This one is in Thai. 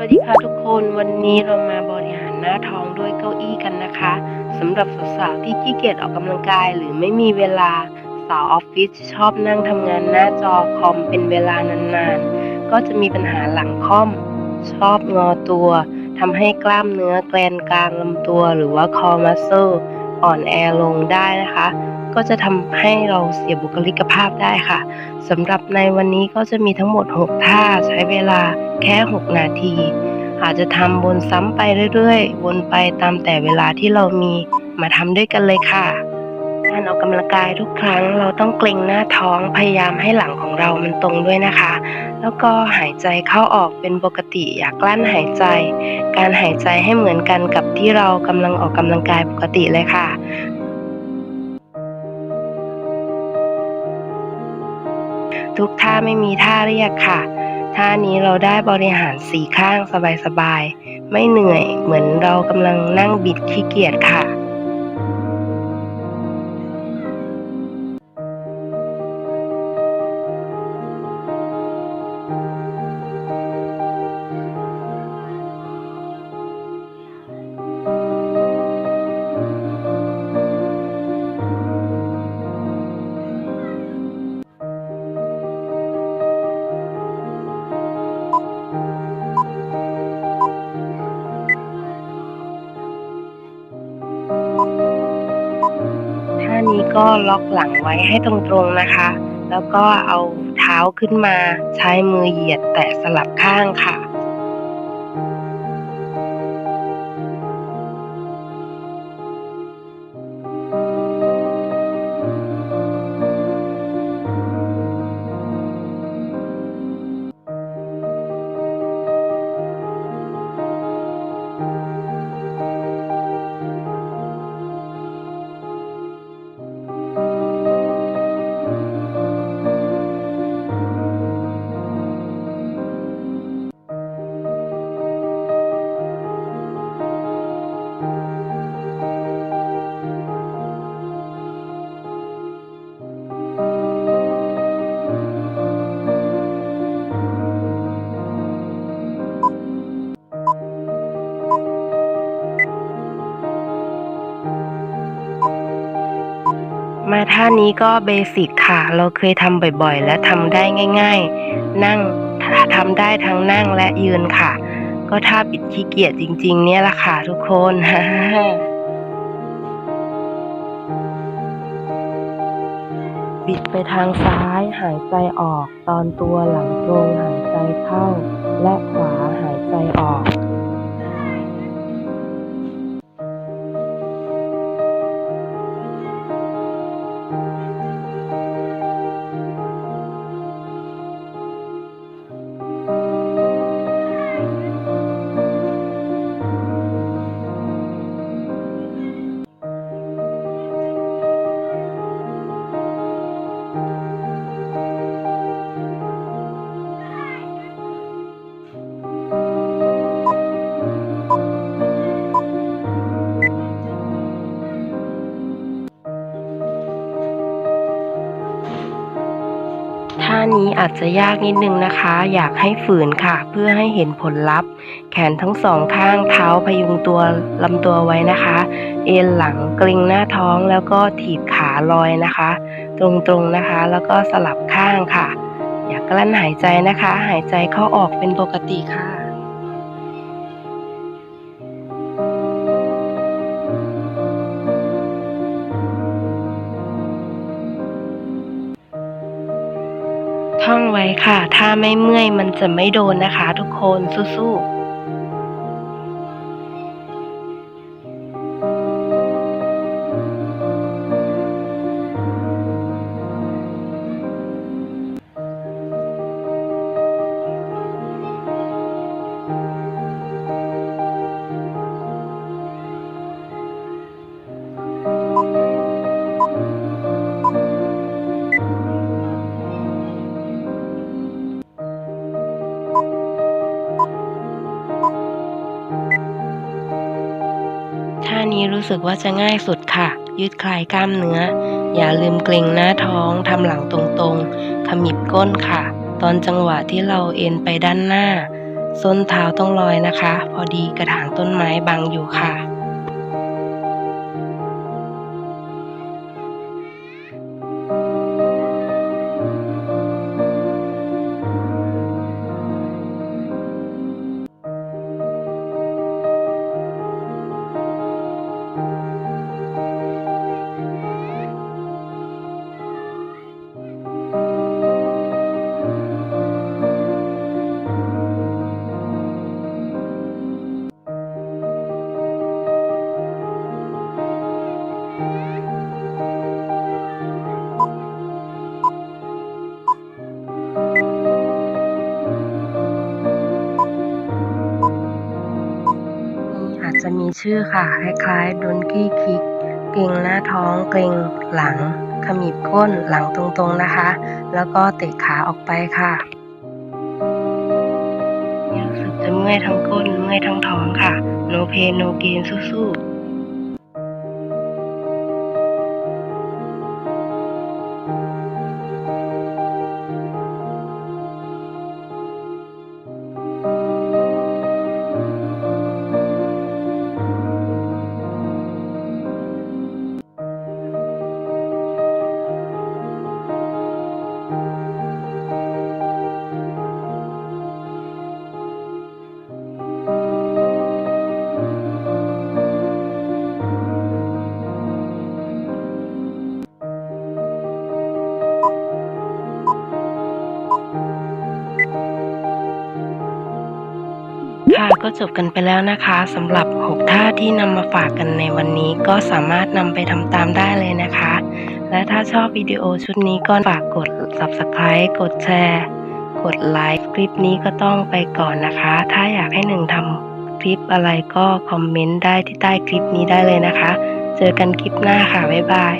วัสดีค่ะทุกคนวันนี้เรามาบริหารหน้าท้องด้วยเก้าอี้กันนะคะสำหรับสาวๆที่ขี้เกียจออกกำลังกาย หรือไม่มีเวลาสาวออฟฟิศชอบนั่งทำงานหน้าจอคอมเป็นเวลานานๆ ก็จะมีปัญหาหลังค่อม ชอบงอตัวทำให้กล้ามเนื้อแกลนกลางลำตัว หรือว่าคอมัสเซลอ่อนแอลงได้นะคะ ก็จะทำให้เราเสียบุคลิกภาพได้ค่ะสำหรับในวันนี้ก็จะมีทั้งหมด 6 ท่าใช้เวลา แค่ 6 นาที อาจจะทำวนซ้ำไปเรื่อยๆ วนไปตามแต่เวลาที่เรามีมาทำด้วยกันเลยค่ะ การออกกำลังกายทุกครั้งเราต้องเกรงหน้าท้องพยายามให้หลังของเรามันตรงด้วยนะคะ แล้วก็หายใจเข้าออกเป็นปกติอย่ากกลั้นหายใจ การหายใจให้เหมือนกันกับที่เรากำลังออกกำลังกายปกติเลยค่ะทุกท่าไม่มีท่าเรียกค่ะ ท่านี้เราได้บริหารสีข้างสบายๆ ไม่เหนื่อยเหมือนเรากำลังนั่งบิดขี้เกียจค่ะ นี้ก็ล็อกหลังไว้ให้ตรงๆนะคะ แล้วก็เอาเท้าขึ้นมาใช้มือเหยียดแตะสลับข้างค่ะ มาท่านี้ก็เบสิกค่ะ เราเคยทำบ่อยๆ และทำได้ง่ายๆ นั่งทำได้ทั้งนั่งและยืนค่ะ ก็ท่าบิดขี้เกียจจริง ๆ เนี่ยแหละค่ะทุกคนบิดไปทางซ้ายหายใจออก ตอนตัวหลังตรงหายใจเข้า และขวาหายใจออก ท่านี้อาจจะยากนิดนึงนะคะ อยากให้ฝืนค่ะ เพื่อให้เห็นผลลัพธ์ แขนทั้งสองข้างเท้าพยุงตัวลำตัวไว้นะคะ เอ็นหลังกลิงหน้าท้องแล้วก็ถีบขาลอยนะคะ ตรงๆนะคะ แล้วก็สลับข้างค่ะ อย่ากกลั้นหายใจนะคะ หายใจเข้าออกเป็นปกติค่ะ ท่องไว้ค่ะ ถ้าไม่เมื่อยมันจะไม่โดนนะคะ ทุกคนสู้ๆ นี้รู้สึกว่าจะง่ายสุดค่ะ ยืดคลายกล้ามเนื้อ อย่าลืมเกร็งหน้าท้องทำหลังตรงๆ ขมิบก้นค่ะ ตอนจังหวะที่เราเอ็นไปด้านหน้า ส้นเท้าต้องลอยนะคะ พอดีกระถางต้นไม้บังอยู่ค่ะ ชื่อค่ะ คล้ายๆดนกี้คิก เกร็งหน้าท้อง เกร็งหลัง ขมิบก้นหลังตรงๆนะคะ แล้วก็เตะขาออกไปค่ะรู้สึกจะเมื่อยทั้งก้น เมื่อยทั้งท้องค่ะ โนเพนโนเกนสู้ๆ ก็จบกันไปแล้วนะคะสำหรับ 6 ท่าที่นำมาฝากกันในวันนี้ก็สามารถนำไปทำตามได้เลยนะคะ และถ้าชอบวิดีโอชุดนี้ก็ฝากกด subscribe กดแชร์ กดไลค์คลิปนี้ก็ต้องไปก่อนนะคะ ถ้าอยากให้หนึ่งทำคลิปอะไรก็คอมเมนต์ได้ที่ใต้คลิปนี้ได้เลยนะคะ เจอกันคลิปหน้าค่ะ บ๊ายบาย